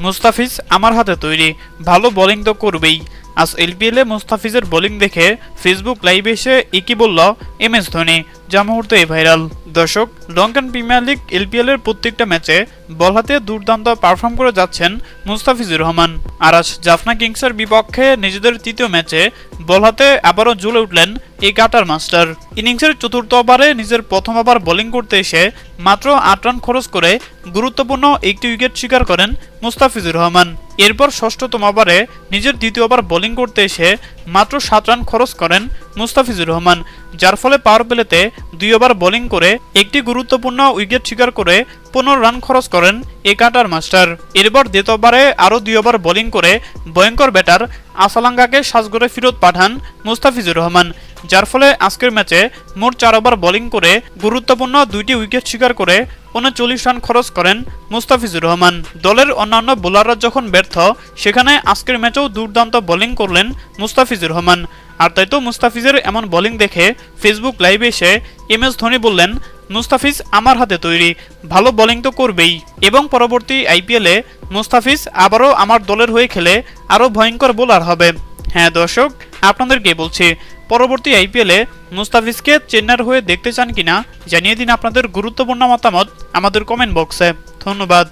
মুস্তাফিজ আমার হাতে তৈরি। ভালো বোলিং তো করবেই। আজ এলপিএল এ মুস্তাফিজের বোলিং দেখে ফেসবুক লাইভে এসে একই বলল এম এস ধোনি, যা মুহূর্তে ভাইরাল দর্শক লঙ্কান প্রিমিয়ার লিগ এলপিএল এর প্রত্যেকটা ম্যাচে বল হাতে দুর্দান্ত পারফর্ম করে যাচ্ছেন মুস্তাফিজুর রহমান। আর আজ জাফনা কিংসের বিপক্ষে নিজেদের তৃতীয় ম্যাচে বল হাতে আবারও জ্বলে উঠলেন এই কাটার মাস্টার। ইনিংসের চতুর্থ ওভারে নিজের প্রথম ওভার বোলিং করতে এসে মাত্র আট রান খরচ করে গুরুত্বপূর্ণ একটি উইকেট শিকার করেন মুস্তাফিজুর রহমান। এরপর ষষ্ঠতম ওভারে নিজের দ্বিতীয় ওভার বোলিং করতে এসে মাত্র সাত রান খরচ করেন মুস্তাফিজুর রহমান, যার ফলে পাওয়ার প্লেতে দুই ওভার বোলিং করে একটি গুরুত্বপূর্ণ উইকেট শিকার করে পনেরো রান খরচ করেন এ কাটার মাস্টার। এরপর দ্বিতীয়বারে আরও দুই ওভার বোলিং করে ভয়ঙ্কর ব্যাটার আসালাঙ্গাকে সাজগড়ে ফিরত পাঠান মুস্তাফিজুর রহমান। যার ফলে আজকের ম্যাচে মোট চার ওভার বোলিং করে গুরুত্বপূর্ণ দুইটি উইকেট শিকার করে উনচল্লিশ রান খরচ করেন মুস্তাফিজুর রহমান। দলের অন্যান্য বোলাররা যখন ব্যর্থ, সেখানে আজকের ম্যাচেও দুর্দান্ত বোলিং করলেন মুস্তাফিজুর রহমান। আর তাই তো মুস্তাফিজের এমন বোলিং দেখে ফেসবুক লাইভে এসে এম এস ধোনি বললেন, মুস্তাফিজ আমার হাতে তৈরি, ভালো বোলিং তো করবেই। এবং পরবর্তী আইপিএলে মুস্তাফিজ আবারও আমার দলের হয়ে খেলে আরও ভয়ঙ্কর বোলার হবে। হ্যাঁ দর্শক, আপনাদেরকে বলছি পরবর্তী আইপিএলে মুস্তাফিজকে চেন্নাইয়ের হয়ে দেখতে চান কিনা জানিয়ে দিন আপনাদের গুরুত্বপূর্ণ মতামত আমাদের কমেন্ট বক্সে ধন্যবাদ।